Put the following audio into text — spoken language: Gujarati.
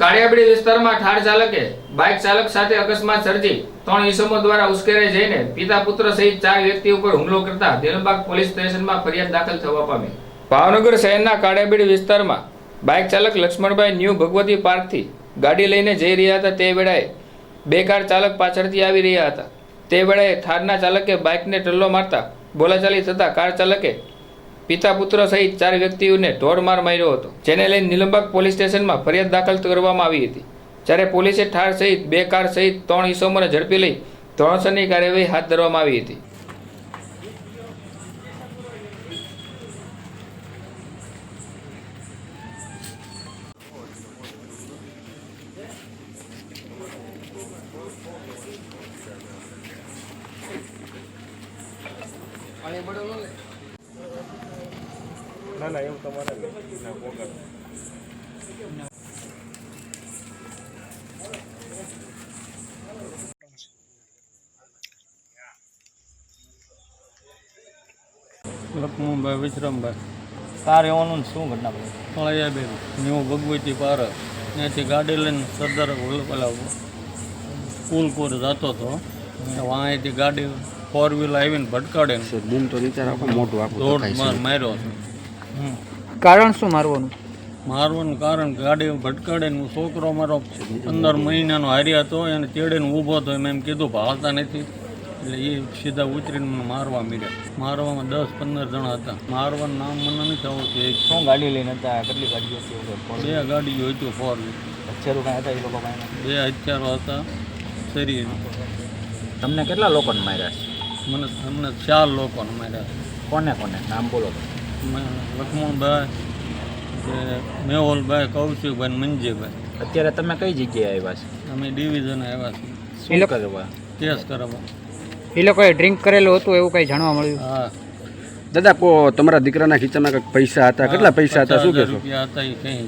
કાળિયાબીડી વિસ્તારમાં ઠાર ચાલકે, બાઇક ચાલક સાથે અકસ્માત સર્જી, ત્રણ ઈસમો દ્વારા ઉશ્કેરાઈ જઈને પિતા પુત્ર સહિત ચાર વ્યક્તિ ઉપર હુમલો કરતા દેલબાગ પોલીસ સ્ટેશનમાં ફરિયાદ દાખલ થવા પામી. ભાવનગર શહેરના કાળિયાબીડી વિસ્તારમાં બાઇક ચાલક લક્ષ્મણભાઈ ન્યૂ ભગવતી પાર્કથી ગાડી લઈને જઈ રહ્યા હતા. તે વેળાએ બે કાર ચાલક પાછળથી આવી રહ્યા હતા. તે વેળાએ થારના ચાલકે બાઇકને ટલ્લો મારતા બોલાચાલી થતાં કાર ચાલકે પિતા પુત્ર સહિત ચાર વ્યક્તિઓને ઢોરમાર માર્યો હતો, જેને લઈને નિલંબક પોલીસ સ્ટેશનમાં ફરિયાદ દાખલ કરવામાં આવી હતી. જ્યારે પોલીસે ઠાર સહિત બે કાર સહિત ત્રણ ઇસમોને ઝડપી લઈ ધોરણસરની કાર્યવાહી હાથ ધરવામાં આવી હતી. ના ના એવું તમારે ના વગર. લક્ષ્મણભાઈ વિશ્રમભાઈ. કાર શું ઘટના બની? ફળિયાબેન ન્યૂ ભગવતી પાર. ત્યાંથી ગાડી લઈને સરદાર પેલા પુલપુર જતો હતો. અહીંથી ગાડી ફોર વ્હીલ આવીને ભટકાડે ને બૂમ તો નીચે રાખો મોટું માર્યો છે કારણ શું મારવાનું? મારવાનું કારણ ગાડી ભટકાડે હું છોકરો મારો પંદર મહિનાનો હારી હતો એને તેડીને ઊભો હતો એમ એમ કીધું ભાવતા નથી. એટલે એ સીધા ઉતરીને મને મારવા મળ્યા મારવામાં દસ પંદર જણા હતા. મારવાનું નામ મને નથી આવતું એક શું ગાડી લઈને હતા? કેટલી ગાડીઓ હતી બે ગાડીઓ હતી ફોર હથિયારો કાંઈ હતા એ લોકો બે હથિયારો હતા. શરીર. તમને કેટલા લોકોને માર્યા છે? મને તમને ચાર લોકોને માર્યા કોને કોને? નામ બોલો તો. મેં લક્ષ્મણભાઈ મેહોલ મેહુલભાઈ કૌશિકભાઈ ને મંજીભાઈ. અત્યારે તમે કઈ જગ્યાએ આવ્યા છો? અમે ડિવિઝન આવ્યા છીએ. શું કરવા? કેસ કરવા. એ લોકોએ ડ્રિંક કરેલું હતું એવું કંઈ જાણવા મળ્યું? હા. દાદા કો તમારા દીકરાના ખીચામાં કંઈક પૈસા હતા? કેટલા પૈસા હતા? શું કહેશો? રૂપિયા હતા એ કઈ.